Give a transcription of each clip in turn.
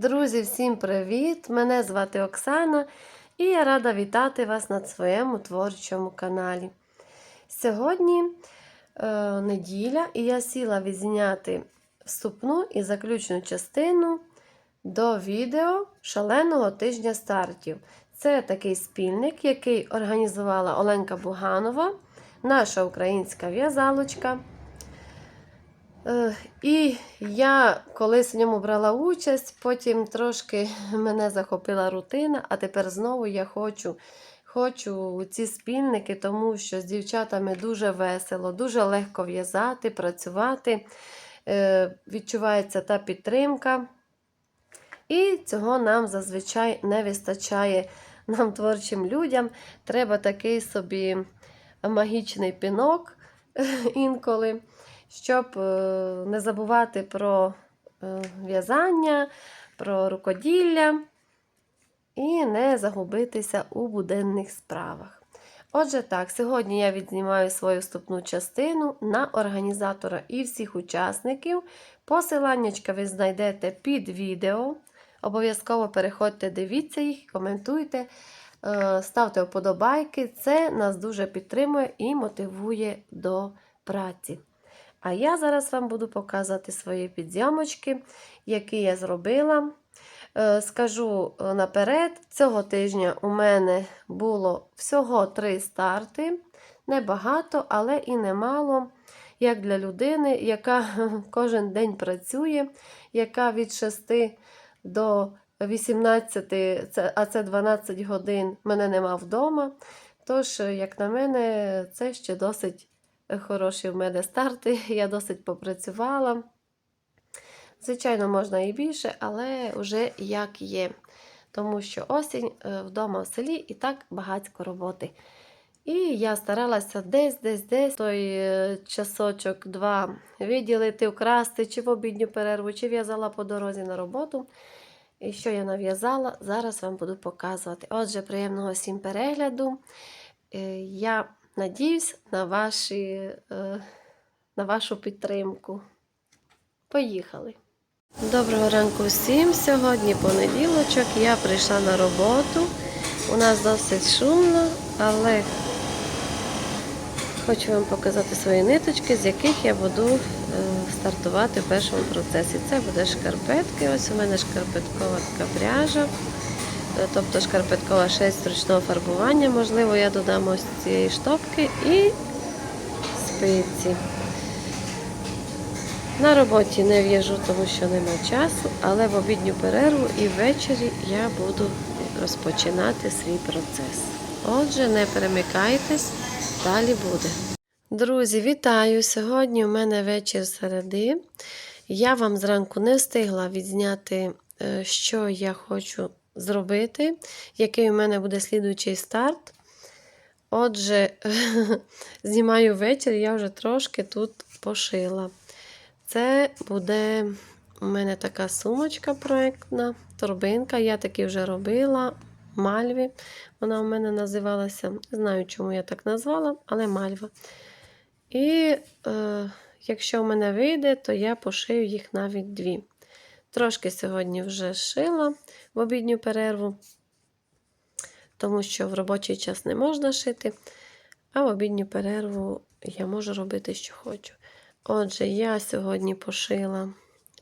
Друзі, всім привіт! Мене звати Оксана і я рада вітати вас на своєму творчому каналі. Сьогодні е, неділя, і я сіла відзняти вступну і заключну частину до відео шаленого тижня стартів. Це такий спільник, який організувала Оленка Буганова, наша українська в'язалочка. Е, І я колись в ньому брала участь, потім трошки мене захопила рутина, а тепер знову я хочу, хочу ці спільники, тому що з дівчатами дуже весело, дуже легко в'язати, працювати. Е, Відчувається та підтримка. І цього нам зазвичай не вистачає нам, творчим людям. Треба такий собі магічний пінок інколи щоб е, не забувати про е, в'язання, про рукоділля і не загубитися у буденних справах. Отже, так, сьогодні я відзнімаю свою вступну частину на організатора і всіх учасників. Посиланнячка ви знайдете під відео. Обов'язково переходьте, дивіться їх, коментуйте, е, ставте вподобайки. Це нас дуже підтримує і мотивує до праці. А я зараз вам буду показувати свої підзйомочки, які я зробила. Е, Скажу е, наперед, цього тижня у мене було всього три старти. Небагато, але і немало, як для людини, яка кожен день працює, яка від 6 до 18, а це 12 годин, мене нема вдома. Тож, як на мене, це ще досить хороші в мене старти, я досить попрацювала. Звичайно, можна і більше, але вже як є. Тому що осінь е, вдома в селі і так багатько роботи. І я старалася десь, десь, десь той е, часочок два виділити, вкрасти, чи в обідню перерву, чи в'язала по дорозі на роботу. І що я нав'язала, зараз вам буду показувати. Отже, приємного всім перегляду. Е, Я Надіюсь на, ваші, е, на вашу підтримку. Поїхали! Доброго ранку всім! Сьогодні понеділочок, я прийшла на роботу. У нас досить шумно, але хочу вам показати свої ниточки, з яких я буду е, стартувати в першому процесі. Це буде шкарпетки. Ось у мене шкарпеткова така пряжа тобто шкарпеткова шерсть ручного фарбування. Можливо, я додам ось цієї штопки і спиці. На роботі не в'яжу, тому що нема часу, але в обідню перерву і ввечері я буду розпочинати свій процес. Отже, не перемикайтесь, далі буде. Друзі, вітаю! Сьогодні у мене вечір середи. Я вам зранку не встигла відзняти, е, що я хочу зробити, який у мене буде слідуючий старт. Отже, знімаю ввечері, я вже трошки тут пошила. Це буде у мене така сумочка проєктна, торбинка. Я таки вже робила мальві. Вона у мене називалася, не знаю, чому я так назвала, але мальва. І е, якщо в мене вийде, то я пошию їх навіть дві. Трошки сьогодні вже шила в обідню перерву, тому що в робочий час не можна шити, а в обідню перерву я можу робити, що хочу. Отже, я сьогодні пошила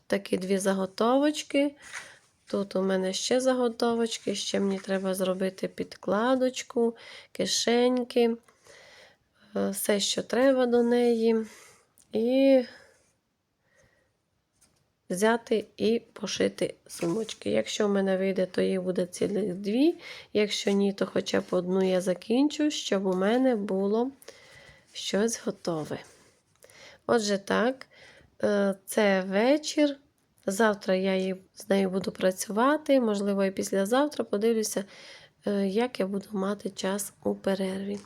такі дві заготовочки. Тут у мене ще заготовочки, ще мені треба зробити підкладочку, кишеньки, е, все, що треба до неї. І взяти і пошити сумочки. Якщо в мене вийде, то їх буде цілих дві. Якщо ні, то хоча б одну я закінчу, щоб у мене було щось готове. Отже, так, е, це вечір. Завтра я з нею буду працювати, можливо, і післязавтра подивлюся, е, як я буду мати час у перерві.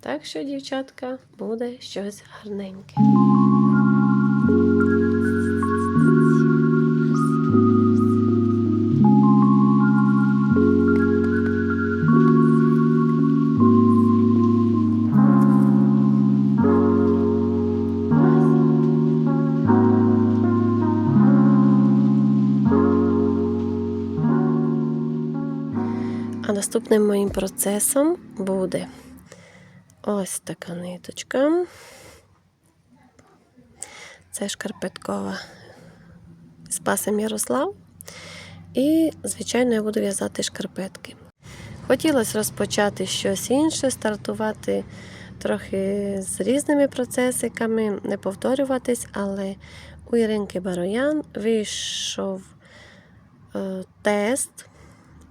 Так що, дівчатка, буде щось гарненьке. Наступним моїм процесом буде ось така ниточка. Це шкарпеткова з пасом Ярослав. І, звичайно, я буду в'язати шкарпетки. Хотілося розпочати щось інше, стартувати трохи з різними процесиками, не повторюватись, але у Іринки Бароян вийшов е, тест,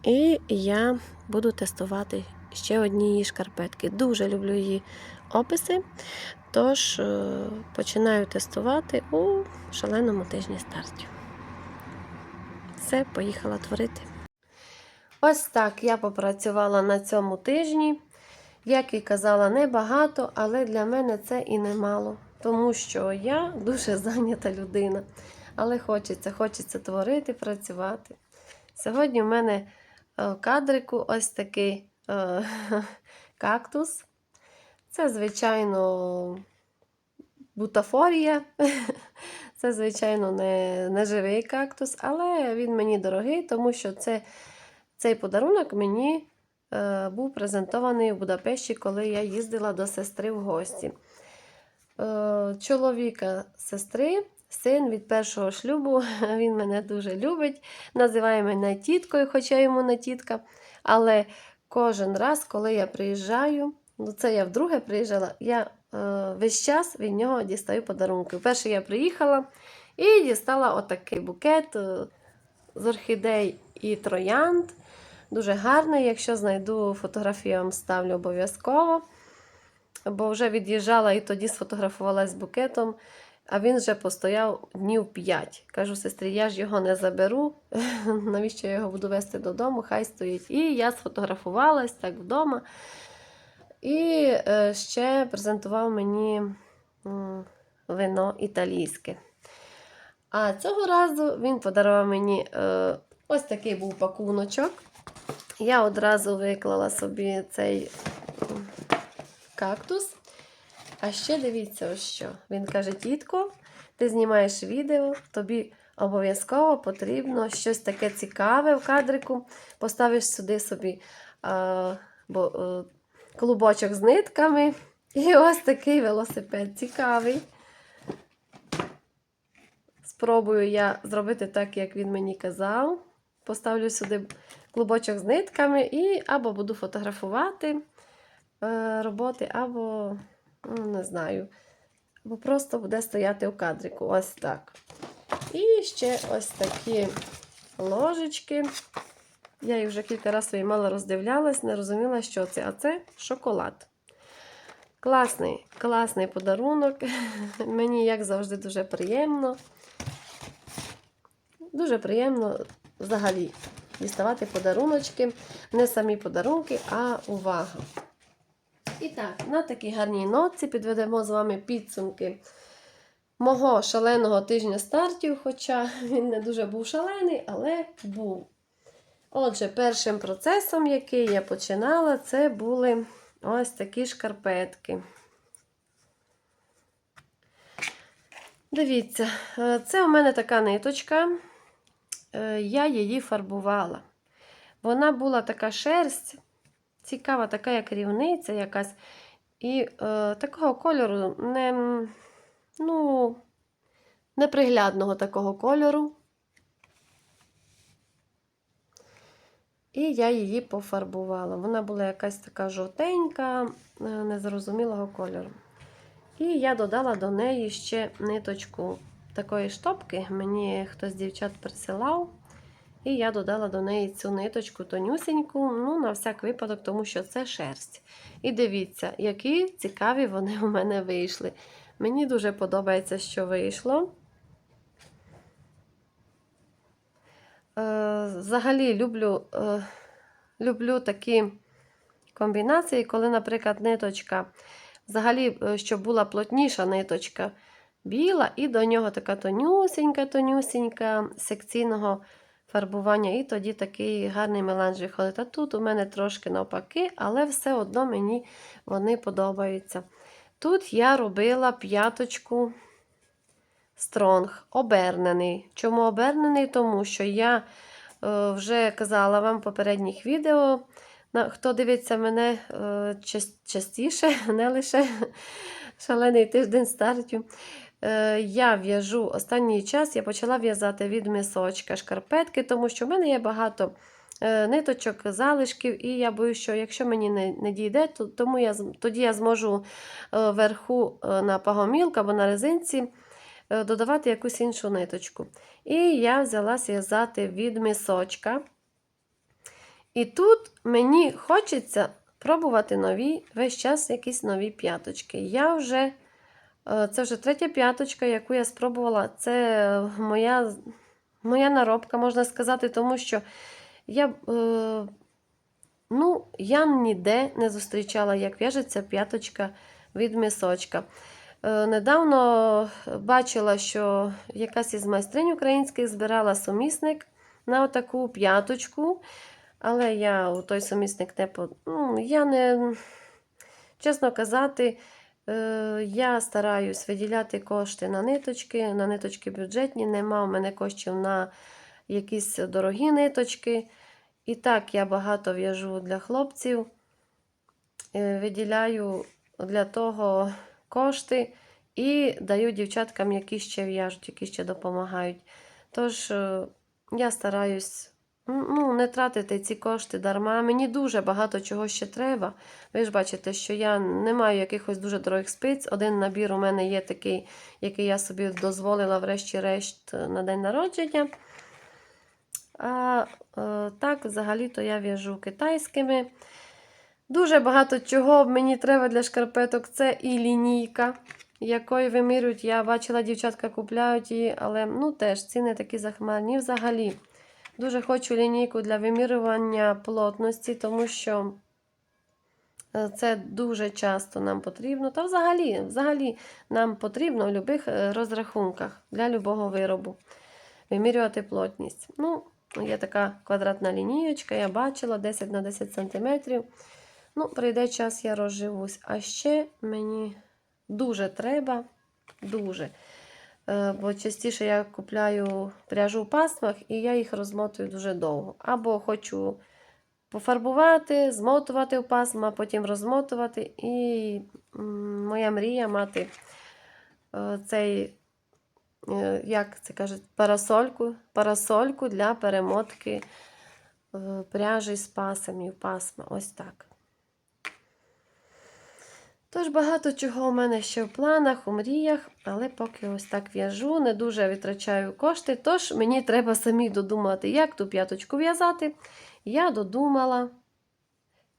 і я буду тестувати ще одні її шкарпетки. Дуже люблю її описи, тож е, починаю тестувати у шаленому тижні стартів. Все, поїхала творити. Ось так я попрацювала на цьому тижні. Як і казала, небагато, але для мене це і немало. Тому що я дуже зайнята людина. Але хочеться, хочеться творити, працювати. Сьогодні в мене кадрику ось такий е, кактус. Це, звичайно, бутафорія. Це, звичайно, не, не живий кактус, але він мені дорогий, тому що це, цей подарунок мені е, був презентований у Будапешті, коли я їздила до сестри в гості. Е, чоловіка сестри, син від першого шлюбу, він мене дуже любить, називає мене тіткою, хоча йому не тітка. Але кожен раз, коли я приїжджаю, ну це я вдруге приїжджала, я е, весь час від нього дістаю подарунки. Вперше я приїхала і дістала отакий букет е, з орхідей і троянд. Дуже гарний. Якщо знайду фотографію, вам ставлю обов'язково. Бо вже від'їжджала і тоді сфотографувалась з букетом, а він вже постояв днів 5. Кажу сестрі, я ж його не заберу. Навіщо я його буду вести додому? Хай стоїть. І я сфотографувалась так вдома. І е, ще презентував мені вино італійське. А цього разу він подарував мені е, ось такий був пакуночок. Я одразу виклала собі цей кактус. А ще дивіться, ось що. Він каже: тітко, ти знімаєш відео, тобі обов'язково потрібно щось таке цікаве в кадрику. Поставиш сюди собі а, бо, е, клубочок з нитками. І ось такий велосипед цікавий. Спробую я зробити так, як він мені казав. Поставлю сюди клубочок з нитками і або буду фотографувати е, роботи, або, не знаю, або просто буде стояти у кадрику. Ось так. І ще ось такі ложечки. Я їх вже кілька разів свої мало роздивлялась, не розуміла, що це. А це шоколад. Класний, класний подарунок. Мені, як завжди, дуже приємно. Дуже приємно взагалі діставати подаруночки. Не самі подарунки, а увага. І так, на такій гарній ноці підведемо з вами підсумки мого шаленого тижня стартів, хоча він не дуже був шалений, але був. Отже, першим процесом, який я починала, це були ось такі шкарпетки. Дивіться, е, це у мене така ниточка, Е, я її фарбувала. Вона була така шерсть, цікава, така як рівниця якась. І е, такого кольору не, ну, неприглядного такого кольору. І я її пофарбувала. Вона була якась така жовтенька, е, незрозумілого кольору. І я додала до неї ще ниточку такої штопки. Мені хтось з дівчат присилав. І я додала до неї цю ниточку тонюсеньку, ну, на всяк випадок, тому що це шерсть. І дивіться, які цікаві вони у мене вийшли. Мені дуже подобається, що вийшло. Е, Взагалі люблю, е, люблю такі комбінації, коли, наприклад, ниточка, взагалі, е, щоб була плотніша ниточка біла, і до нього така тонюсенька-тонюсенька секційного фарбування, і тоді такий гарний меланж виходить. А тут у мене трошки навпаки, але все одно мені вони подобаються. Тут я робила п'яточку стронг, обернений. Чому обернений? Тому що я е, вже казала вам в попередніх відео. На- Хто дивиться мене е, частіше, не лише шалений тиждень стартю. Е, Я в'яжу останній час, я почала в'язати від мисочка шкарпетки, тому що в мене є багато е, ниточок, залишків, і я боюсь, що якщо мені не, не дійде, то тому я, тоді я зможу е, вверху на пагомілку або на резинці додавати якусь іншу ниточку. І я взялася в'язати від мисочка. І тут мені хочеться пробувати нові, весь час якісь нові п'яточки. Я вже, це вже третя п'яточка, яку я спробувала. Це моя, моя наробка, можна сказати, тому що я, е, ну, я ніде не зустрічала, як в'яжеться п'яточка від мисочка. Е, Недавно бачила, що якась із майстринь українських збирала сумісник на отаку п'яточку. Але я у той сумісник не ну, я не, чесно казати, е, я стараюсь виділяти кошти на ниточки, на ниточки бюджетні. Нема у мене коштів на якісь дорогі ниточки. І так я багато в'яжу для хлопців. Е, Виділяю для того кошти і даю дівчаткам, які ще в'яжуть, які ще допомагають. Тож е, я стараюсь ну, не тратити ці кошти дарма. Мені дуже багато чого ще треба. Ви ж бачите, що я не маю якихось дуже дорогих спиць. Один набір у мене є такий, який я собі дозволила, врешті-решт, на день народження. А е, так, взагалі-то я в'яжу китайськими. Дуже багато чого мені треба для шкарпеток. Це і лінійка, якою вимірюють. Я бачила, дівчатка купляють її, але ну, теж ціни такі захмарні. Взагалі, дуже хочу лінійку для вимірювання плотності, тому що е, це дуже часто нам потрібно. Та взагалі, взагалі нам потрібно в будь-яких розрахунках для любого виробу вимірювати плотність. Ну, є така квадратна лінієчка, я бачила 10 на 10 см. Ну, прийде час, я розживусь. А ще мені дуже треба, дуже. Е, Бо частіше я купляю пряжу в пасмах і я їх розмотую дуже довго. Або хочу пофарбувати, змотувати в пасма, потім розмотувати. І моя мрія мати е, цей, е, як це кажуть, парасольку, парасольку для перемотки пряжі з пасами в пасма. Ось так. Тож багато чого у мене ще в планах, у мріях, але поки ось так в'яжу, не дуже витрачаю кошти. Тож мені треба самі додумати, як ту п'яточку в'язати. Я додумала,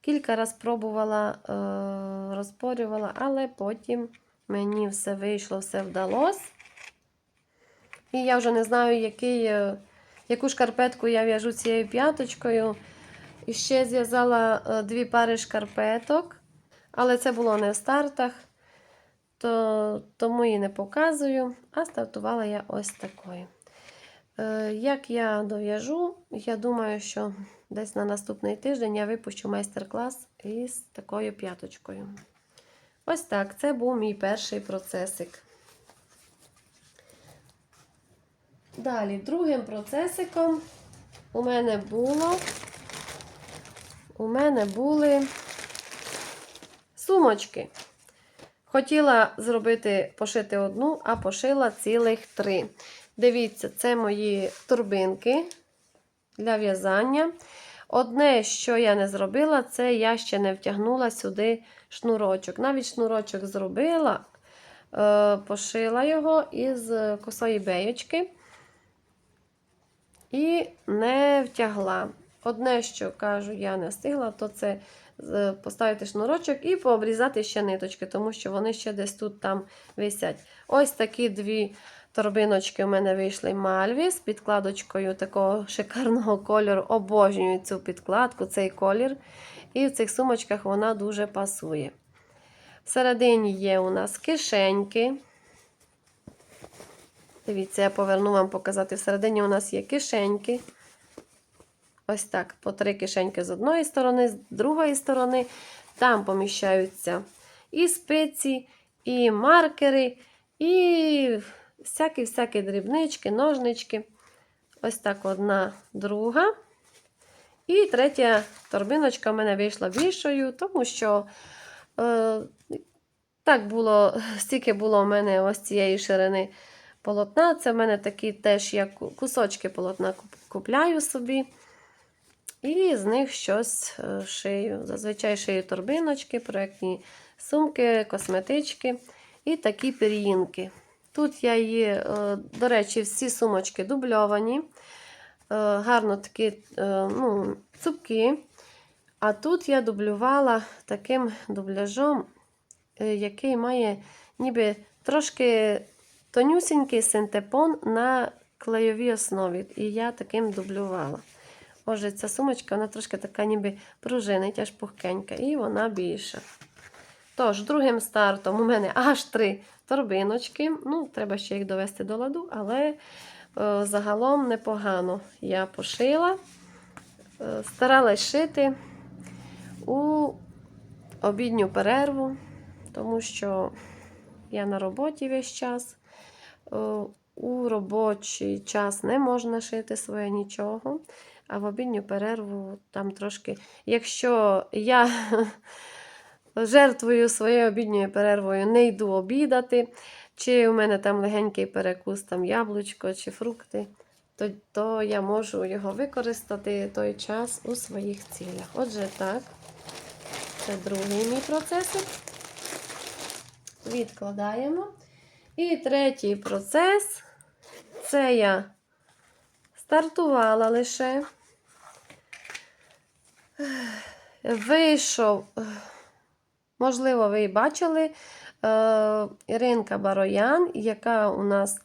кілька разів пробувала, е- розпорювала, але потім мені все вийшло, все вдалося. І я вже не знаю, який, е, яку шкарпетку я в'яжу цією п'яточкою. І ще зв'язала е, дві пари шкарпеток. Але це було не в стартах, то, тому і не показую. А стартувала я ось такою. Е, як я дов'яжу, я думаю, що десь на наступний тиждень я випущу майстер-клас із такою п'яточкою. Ось так, це був мій перший процесик. Далі, другим процесиком у мене було. У мене були сумочки. Хотіла зробити, пошити одну, а пошила цілих три. Дивіться, це мої турбинки для в'язання. Одне, що я не зробила, це я ще не втягнула сюди шнурочок. Навіть шнурочок зробила, е, пошила його із косої беєчки і не втягла. Одне, що кажу, я не встигла, то це поставити шнурочок і пообрізати ще ниточки, тому що вони ще десь тут там висять. Ось такі дві торбиночки у мене вийшли мальві з підкладочкою такого шикарного кольору. Обожнюю цю підкладку, цей колір. І в цих сумочках вона дуже пасує. Всередині є у нас кишеньки. Дивіться, я поверну вам показати. Всередині у нас є кишеньки. Ось так, по три кишеньки з одної сторони, з другої сторони. Там поміщаються і спиці, і маркери, і всякі-всякі дрібнички, ножнички. Ось так одна, друга. І третя торбиночка в мене вийшла більшою, тому що е, так було, стільки було в мене ось цієї ширини полотна. Це в мене такі теж я кусочки полотна купляю собі. І з них щось е, шию. Зазвичай шию торбиночки, проєктні сумки, косметички і такі пір'їнки. Тут я її, е, до речі, всі сумочки дубльовані. Е, Гарно такі ну, цупкі. А тут я дублювала таким дубляжом, який має ніби трошки тонюсінький синтепон на клейовій основі. І я таким дублювала. Отже, ця сумочка, вона трошки така ніби пружинить, аж пухкенька, і вона більша. Тож, другим стартом у мене аж три торбиночки. Ну, треба ще їх довести до ладу, але е, загалом непогано я пошила. Е, старалась шити у обідню перерву, тому що я на роботі весь час. Е, У робочий час не можна шити своє нічого, а в обідню перерву там трошки. Якщо я жертвую своєю обідньою перервою, не йду обідати, чи у мене там легенький перекус, там яблучко чи фрукти, то, то я можу його використати той час у своїх цілях. Отже, так, це другий мій процесик. Відкладаємо. І третій процес це я стартувала лише. Вийшов, можливо, ви і бачили, е, Іринка Бароян, яка у нас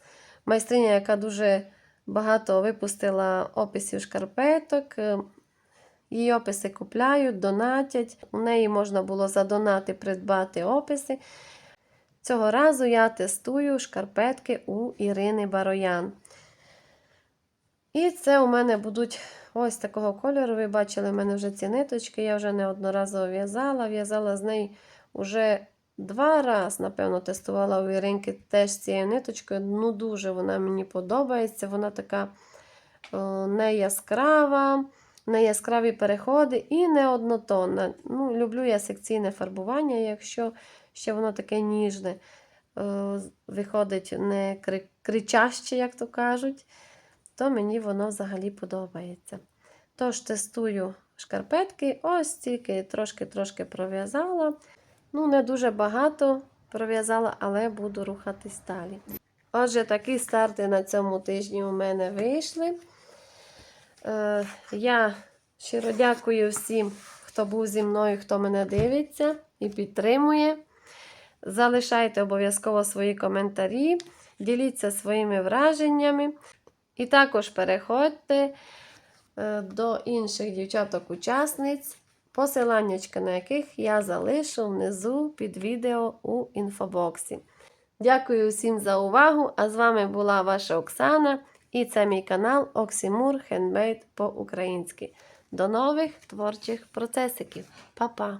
майстриня, яка дуже багато випустила описів шкарпеток. Е, Її описи купляють, донатять. У неї можна було за донати придбати описи. Цього разу я тестую шкарпетки у Ірини Бароян. І це у мене будуть ось такого кольору. Ви бачили, в мене вже ці ниточки. Я вже неодноразово в'язала. В'язала з неї вже два рази, напевно, тестувала у Іринки теж цією ниточкою. Ну, дуже вона мені подобається. Вона така о, не яскрава, не яскраві переходи і не однотонна. Ну, люблю я секційне фарбування, якщо ще воно таке ніжне. Е, Виходить не кричаще, як то кажуть, то мені воно взагалі подобається. Тож тестую шкарпетки, ось тільки трошки-трошки пров'язала. Ну, не дуже багато пров'язала, але буду рухатись далі. Отже, такі старти на цьому тижні у мене вийшли. Е, я щиро дякую всім, хто був зі мною, хто мене дивиться і підтримує. Залишайте обов'язково свої коментарі, діліться своїми враженнями. І також переходьте е, до інших дівчаток-учасниць, посиланнячка на яких я залишу внизу під відео у інфобоксі. Дякую всім за увагу! А з вами була ваша Оксана, і це мій канал Оксімур Хендмейд по-українськи. До нових творчих процесиків. Па-па!